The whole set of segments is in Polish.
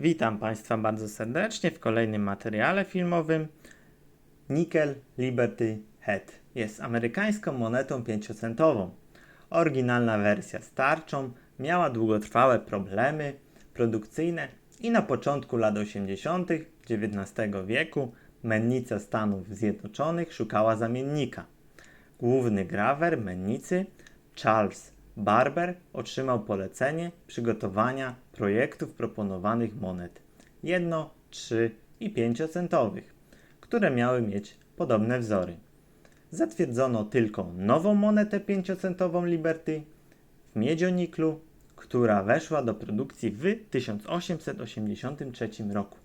Witam Państwa bardzo serdecznie w kolejnym materiale filmowym. Nickel Liberty Head jest amerykańską monetą 5-centową. Oryginalna wersja z tarczą miała długotrwałe problemy produkcyjne i na początku lat 80. XIX wieku mennica Stanów Zjednoczonych szukała zamiennika. Główny grawer mennicy Charles Barber otrzymał polecenie przygotowania projektów proponowanych monet 1, 3 i 5 centowych, które miały mieć podobne wzory. Zatwierdzono tylko nową monetę 5-centową Liberty w miedzioniklu, która weszła do produkcji w 1883 roku.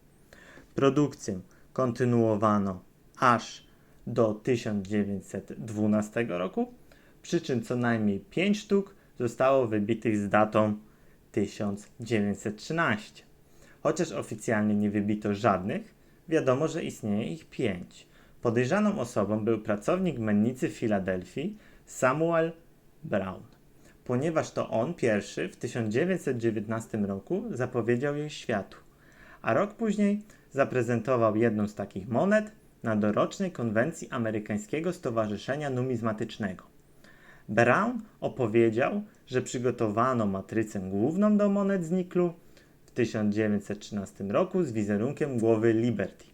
Produkcję kontynuowano aż do 1912 roku, przy czym co najmniej 5 sztuk zostało wybitych z datą 1913. Chociaż oficjalnie nie wybito żadnych, wiadomo, że istnieje ich 5. Podejrzaną osobą był pracownik mennicy w Filadelfii Samuel Brown, ponieważ to on pierwszy w 1919 roku zapowiedział jej światu, a rok później zaprezentował jedną z takich monet na dorocznej konwencji Amerykańskiego Stowarzyszenia Numizmatycznego. Brown opowiedział, że przygotowano matrycę główną do monet z niklu w 1913 roku z wizerunkiem głowy Liberty,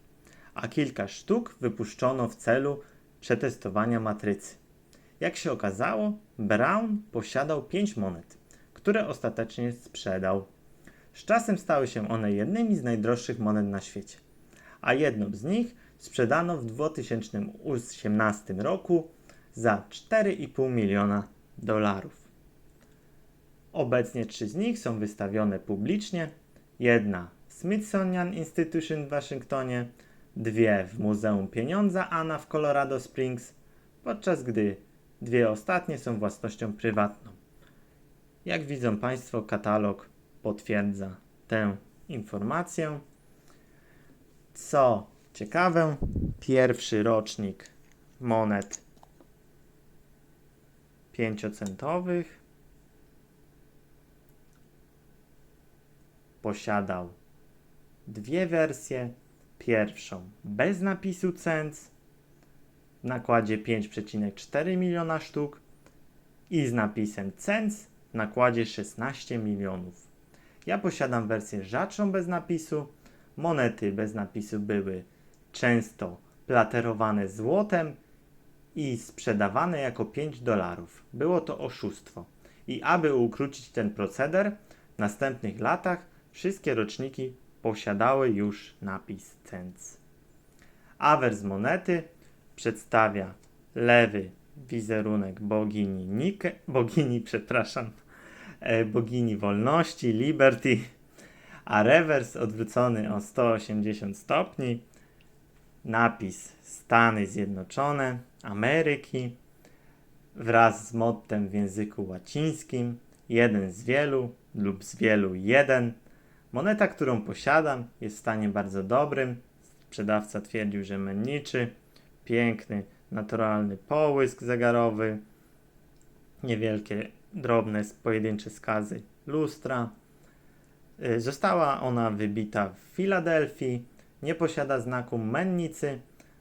a kilka sztuk wypuszczono w celu przetestowania matrycy. Jak się okazało, Brown posiadał pięć monet, które ostatecznie sprzedał. Z czasem stały się one jednymi z najdroższych monet na świecie, a jedną z nich sprzedano w 2018 roku za 4,5 miliona dolarów. Obecnie trzy z nich są wystawione publicznie. Jedna w Smithsonian Institution w Waszyngtonie, dwie w Muzeum Pieniądza Anna w Colorado Springs, podczas gdy dwie ostatnie są własnością prywatną. Jak widzą Państwo, katalog potwierdza tę informację. Co ciekawe, pierwszy rocznik monet 5-centowych posiadał dwie wersje. Pierwszą bez napisu cents w nakładzie 5,4 miliona sztuk i z napisem cents w nakładzie 16 milionów. Ja posiadam wersję rzadszą bez napisu. Monety bez napisu były często platerowane złotem i sprzedawane jako 5 dolarów. Było to oszustwo. I aby ukrócić ten proceder, w następnych latach wszystkie roczniki posiadały już napis cents. Awers monety przedstawia lewy wizerunek bogini Nike, bogini, przepraszam, e, bogini wolności, Liberty, a rewers odwrócony o 180 stopni, napis Stany Zjednoczone Ameryki wraz z mottem w języku łacińskim jeden z wielu lub z wielu jeden. Moneta, którą posiadam, jest w stanie bardzo dobrym. Sprzedawca twierdził, że menniczy, piękny, naturalny połysk zegarowy, niewielkie, drobne, pojedyncze skazy lustra. Została ona wybita w Filadelfii, nie posiada znaku mennicy,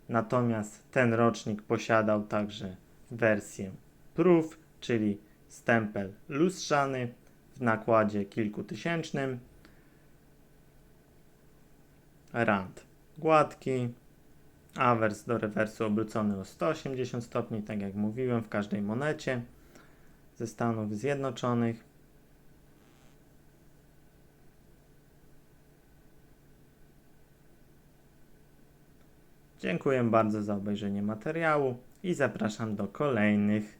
natomiast ten rocznik posiadał także wersję proof, czyli stempel lustrzany w nakładzie kilkutysięcznym, rand gładki, awers do rewersu obrócony o 180 stopni, tak jak mówiłem w każdej monecie ze Stanów Zjednoczonych. Dziękuję bardzo za obejrzenie materiału i zapraszam do kolejnych